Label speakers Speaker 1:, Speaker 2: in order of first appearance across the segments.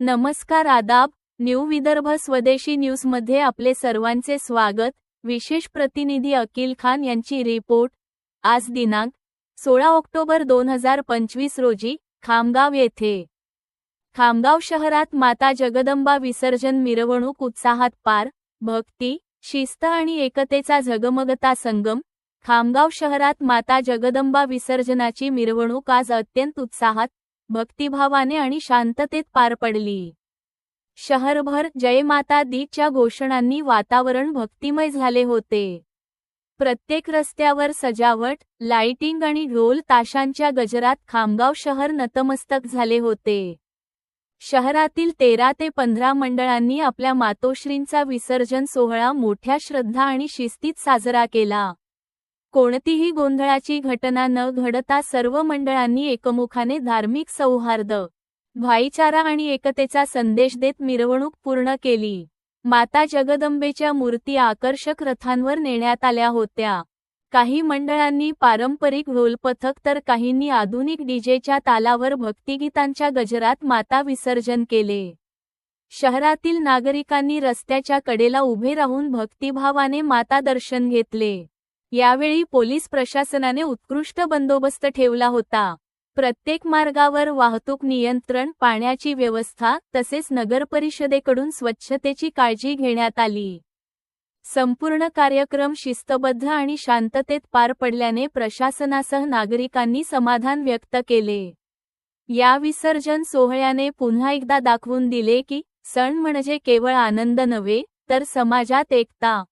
Speaker 1: नमस्कार आदाब न्यू विदर्भ स्वदेशी न्यूजमध्ये आपले सर्वांचे स्वागत. विशेष प्रतिनिधी अकिल खान यांची रिपोर्ट. आज दिनांक सोळा ऑक्टोबर दोन हजार पंचवीस रोजी खामगाव येथे. खामगाव शहरात माता जगदंबा विसर्जन मिरवणूक उत्साहात पार भक्ती शिस्त आणि एकतेचा झगमगता संगम खामगाव शहरात माता जगदंबा विसर्जनाची मिरवणूक आज अत्यंत उत्साहात भक्तिभावाने आणि शांततेत पार पडली. शहरभर जय माता दीच्या घोषणांनी वातावरण भक्तिमय झाले होते. प्रत्येक रस्त्यावर सजावट लाइटिंग आणि ढोल ताशांच्या गजरात खामगाव शहर नतमस्तक झाले होते. शहरातील तेरा ते पंधरा मंडळांनी आपल्या मातोश्रींचा विसर्जन सोहळा मोठ्या श्रद्धा आणि शिस्तीत साजरा केला. कोणतीही गोंधळाची घटना न घडता सर्व मंडळांनी एकमुखाने धार्मिक सौहार्द भाईचारा आणि एकतेचा संदेश देत मिरवणूक पूर्ण केली. माता जगदंबेच्या मूर्ती आकर्षक रथांवर नेण्यात आल्या होत्या. काही मंडळांनी पारंपरिक ढोलपथक तर काहींनी आधुनिक डीजेच्या तालावर भक्तिगीतांच्या गजरात माता विसर्जन केले. शहरातील नागरिकांनी रस्त्याच्या कडेला उभे राहून भक्तिभावाने माता दर्शन घेतले. यावेळी पोलीस प्रशासनाने उत्कृष्ट बंदोबस्त ठेवला होता. प्रत्येक मार्गावर वाहतूक नियंत्रण पाण्याची व्यवस्था तसेच नगरपरिषदेकडून स्वच्छतेची काळजी घेण्यात आली. संपूर्ण कार्यक्रम शिस्तबद्ध आणि शांततेत पार पडल्याने प्रशासनासह नागरिकांनी समाधान व्यक्त केले. या विसर्जन सोहळ्याने पुन्हा एकदा दाखवून दिले की सण म्हणजे केवळ आनंद नव्हे तर समाजात एकता.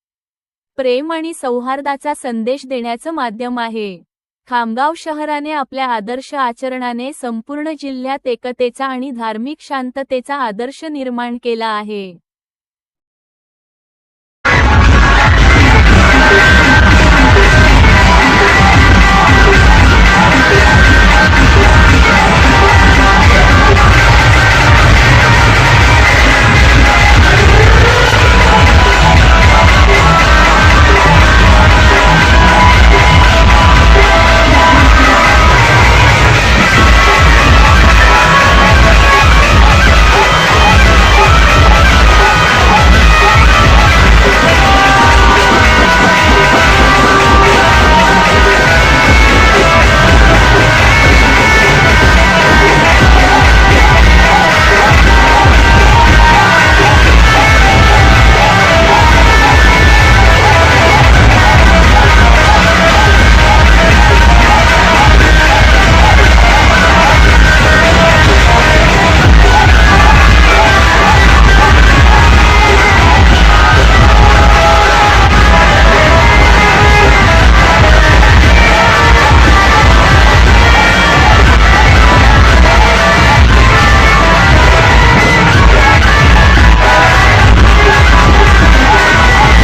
Speaker 1: प्रेम आणि सौहार्दाचा संदेश देण्याचं माध्यम आहे. खामगाव शहराने आपल्या आदर्श आचरणाने संपूर्ण जिल्ह्यात एकतेचा आणि धार्मिक शांततेचा आदर्श निर्माण केला आहे.